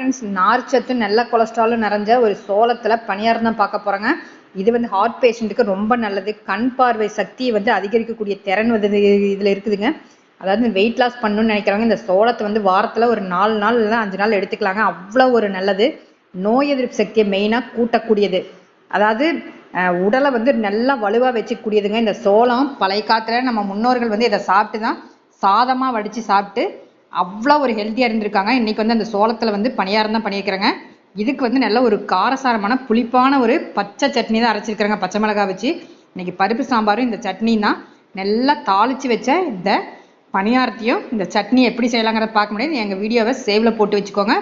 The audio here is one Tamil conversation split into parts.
ஃப்ரெண்ட்ஸ் நார்ச்சத்து நல்ல கொலஸ்ட்ராலும் நிறைஞ்ச ஒரு சோளத்தில் பணியாரம் தான் பார்க்க போகிறோங்க இது வந்து ஹார்ட் பேஷண்ட்டுக்கு ரொம்ப நல்லது. கண் பார்வை சக்தியை வந்து அதிகரிக்கக்கூடிய திறன் வந்து இதில் இருக்குதுங்க. அதாவது வெயிட் லாஸ் பண்ணணும்னு நினைக்கிறவங்க இந்த சோளத்தை வந்து வாரத்தில் ஒரு நாலு நாள் இல்லைன்னா அஞ்சு நாள் எடுத்துக்கலாங்க. அவ்வளோ ஒரு நல்லது. நோய் எதிர்ப்பு சக்தியை மெயினாக கூட்டக்கூடியது. அதாவது உடலை வந்து நல்லா வலுவாக வச்சுக்கூடியதுங்க. இந்த சோளம் பழைய காலத்தில் நம்ம முன்னோர்கள் வந்து இதை சாப்பிட்டு தான் சாதமாக வடித்து சாப்பிட்டு அவ்வளோ ஒரு ஹெல்த்தியாக இருந்திருக்காங்க. இன்னைக்கு வந்து அந்த சோளத்தில் வந்து பணியாரம் தான் பண்ணியிருக்கிறாங்க. இதுக்கு வந்து நல்ல ஒரு காரசாரமான புளிப்பான ஒரு பச்சை சட்னி தான் அரைச்சிருக்கிறாங்க பச்சை மிளகாய் வச்சு. இன்றைக்கி பருப்பு சாம்பாரும் இந்த சட்னி தான். நல்லா தாளிச்சு வச்ச இந்த பணியாரத்தையும் இந்த சட்னி எப்படி செய்யலாங்கிறத பார்க்க முடியாது. எங்கள் வீடியோவை சேவில் போட்டு வச்சுக்கோங்க.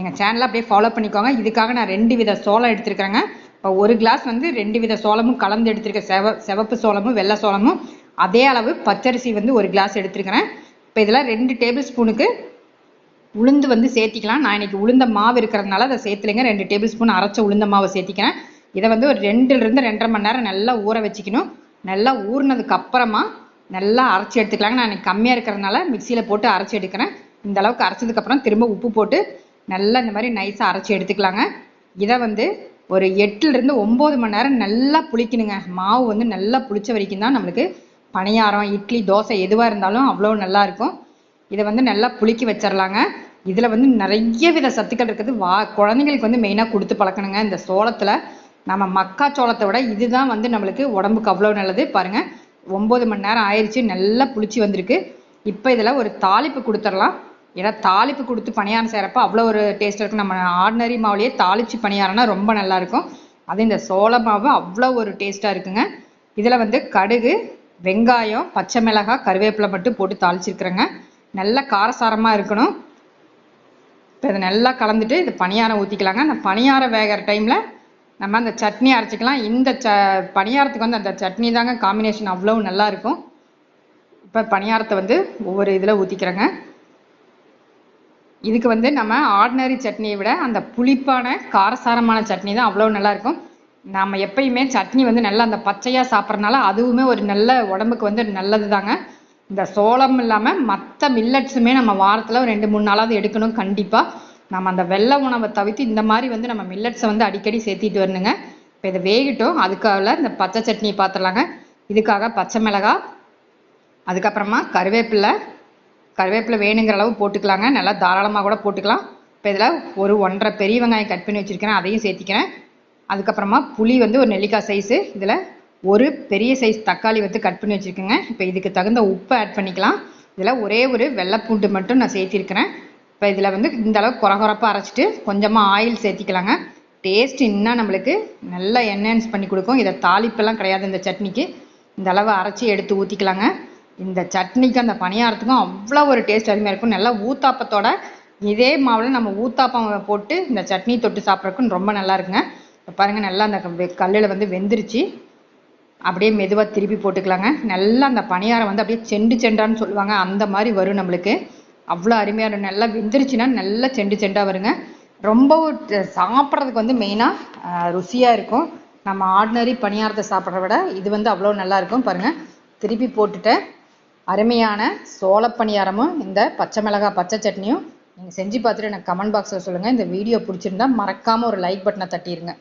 எங்கள் சேனலை அப்படியே ஃபாலோ பண்ணிக்கோங்க. இதுக்காக நான் ரெண்டு வித சோளம் எடுத்திருக்கிறேங்க. இப்போ ஒரு கிளாஸ் வந்து ரெண்டு வித சோளமும் கலந்து எடுத்திருக்கேன் செவ சிவப்பு சோளமும் வெள்ளை சோளமும். அதே அளவு பச்சரிசி வந்து ஒரு கிளாஸ் எடுத்திருக்கிறேன். இப்போ இதில் ரெண்டு டேபிள் ஸ்பூனுக்கு உளுந்து வந்து சேர்த்திக்கலாம். நான் இன்னைக்கு உளுந்த மாவு இருக்கிறதுனால அதை சேர்த்துலைங்க. ரெண்டு டேபிள் ஸ்பூன் அரைச்ச உளுந்த மாவை சேர்த்திக்கிறேன். இதை வந்து ஒரு ரெண்டுலேருந்து ரெண்டரை மணி நேரம் நல்லா ஊற வச்சுக்கணும். நல்லா ஊறினதுக்கு அப்புறமா நல்லா அரைச்சி எடுத்துக்கலாங்க. நான் இன்னைக்கு கம்மியாக இருக்கிறதுனால மிக்சியில் போட்டு அரைச்சி எடுக்கிறேன். இந்த அளவுக்கு அரைச்சதுக்கப்புறம் திரும்ப உப்பு போட்டு நல்லா இந்த மாதிரி நைஸாக அரைச்சி எடுத்துக்கலாங்க. இதை வந்து ஒரு எட்டுலேருந்து ஒம்பது மணி நேரம் நல்லா புளிக்கணுங்க. மாவு வந்து நல்லா புளிச்ச வரைக்கும் தான் நம்மளுக்கு பணியாரம் இட்லி தோசை எதுவாக இருந்தாலும் அவ்வளோ நல்லா இருக்கும். இதை வந்து நல்லா புளிக்கி வச்சிடலாங்க இதில் வந்து நிறைய வித சத்துக்கள் இருக்குது. வா குழந்தைங்களுக்கு வந்து மெயினாக கொடுத்து பழக்கணுங்க. இந்த சோளத்தில் நம்ம மக்காச்சோளத்தை விட இதுதான் வந்து நம்மளுக்கு உடம்புக்கு அவ்வளோ நல்லது. பாருங்க ஒம்பது மணி நேரம் ஆயிடுச்சு நல்லா புளிச்சு வந்திருக்கு. இப்போ இதில் ஒரு தாளிப்பு கொடுத்துடலாம். ஏன்னா தாளிப்பு கொடுத்து பணியாரம் செய்கிறப்ப அவ்வளோ ஒரு டேஸ்ட் இருக்கும் நம்ம ஆர்டினரி மாவுலேயே தாளிச்சு பணியாரம்னா ரொம்ப நல்லாயிருக்கும் அது இந்த சோள மாவு அவ்வளோ ஒரு டேஸ்ட்டாக இருக்குங்க. இதில் வந்து கடுகு வெங்காயம் பச்சை மிளகாய் கருவேப்பிலை மட்டும் போட்டு தாளிச்சிருக்கிறேங்க. நல்லா காரசாரமாக இருக்கணும். இப்போ இதை நல்லா கலந்துட்டு இது பணியாரம் ஊற்றிக்கலாங்க அந்த பணியாரம் வேகிற டைமில் நம்ம அந்த சட்னி அரைச்சிக்கலாம். இந்த ச பணியாரத்துக்கு வந்து அந்த சட்னி தாங்க காம்பினேஷன் அவ்வளோ நல்லா இருக்கும். இப்போ பணியாரத்தை வந்து ஒவ்வொரு இதில் ஊற்றிக்கிறேங்க இதுக்கு வந்து நம்ம ஆர்டினரி சட்னியை விட அந்த புளிப்பான காரசாரமான சட்னி தான் அவ்வளோ நல்லாயிருக்கும் இருக்கும் நம்ம எப்பயுமே சட்னி வந்து நல்லா அந்த பச்சையாக சாப்பிட்றதுனால அதுவுமே ஒரு நல்ல உடம்புக்கு வந்து நல்லது தாங்க இந்த சோளம் இல்லாமல் மற்ற மில்லட்ஸுமே நம்ம வாரத்தில் ஒரு ரெண்டு மூணு நாளாவது எடுக்கணும் கண்டிப்பாக நம்ம அந்த வெள்ளை உணவை தவிர்த்து இந்த மாதிரி வந்து நம்ம மில்லட்ஸை வந்து அடிக்கடி சேர்த்திட்டு வரணுங்க. இப்போ இதை வேகட்டும். அதுக்காக இந்த பச்சை சட்னி பார்த்துடலாங்க இதுக்காக பச்சை மிளகாய் அதுக்கப்புறமா கருவேப்பிலை. கருவேப்பிலை வேணுங்கிற அளவு போட்டுக்கலாங்க. நல்லா தாராளமாக கூட போட்டுக்கலாம். இப்போ இதில் ஒரு ஒன்றரை பெரிய வெங்காயம் கட் பண்ணி வச்சுருக்கிறேன். அதையும் சேர்த்திக்கிறேன். அதுக்கப்புறமா புளி வந்து ஒரு நெல்லிக்காய் சைஸு இதில் ஒரு பெரிய சைஸ் தக்காளி வந்து கட் பண்ணி வச்சுருக்கேங்க. இப்போ இதுக்கு தகுந்த உப்பு ஆட் பண்ணிக்கலாம். இதில் ஒரே ஒரு வெள்ளைப்பூண்டு மட்டும் நான் சேர்த்திருக்கிறேன். இப்போ இதில் வந்து இந்த அளவுக்கு குறகுறப்பாக அரைச்சிட்டு கொஞ்சமாக ஆயில் சேர்த்திக்கலாங்க. டேஸ்ட் இன்னும் நம்மளுக்கு நல்லா என்ஹான்ஸ் பண்ணி கொடுக்கும். இதை தாளிப்பெல்லாம் கிடையாது இந்த சட்னிக்கு. இந்த அளவு அரைச்சி எடுத்து ஊற்றிக்கலாங்க இந்த சட்னிக்கு அந்த பணியாரத்துக்கும் அவ்வளோ ஒரு டேஸ்ட் அருமையாக இருக்கும். நல்லா ஊத்தாப்பத்தோட இதே மாவில் நம்ம ஊத்தாப்பம் போட்டு இந்த சட்னி தொட்டு சாப்பிட்றதுக்கும் ரொம்ப நல்லா இருக்குங்க. பாருங்கள் நல்லா அந்த கல்லில் வந்து வெந்துருச்சு. அப்படியே மெதுவாக திருப்பி போட்டுக்கலாங்க. நல்லா அந்த பணியாரம் வந்து அப்படியே செண்டு செண்டான்னு சொல்லுவாங்க. அந்த மாதிரி வரும் நம்மளுக்கு. அவ்வளோ அருமையாக இருக்கும் நல்லா வெந்துருச்சுன்னா நல்லா செண்டு செண்டாக வருங்க. ரொம்ப சாப்பிட்றதுக்கு வந்து மெயினாக ருசியாக இருக்கும். நம்ம ஆர்டினரி பணியாரத்தை சாப்பிட்றத விட இது வந்து அவ்வளோ நல்லா இருக்கும். பாருங்கள் திருப்பி போட்டுட்டேன் அருமையான சோள பணியாரமும் இந்த பச்சை மிளகாய் பச்சை சட்னியும் நீங்கள் செஞ்சு பார்த்துட்டு எனக்கு கமெண்ட் பாக்ஸில் சொல்லுங்கள் இந்த வீடியோ பிடிச்சிருந்தா மறக்காமல் ஒரு லைக் பட்டனை தட்டிடுங்க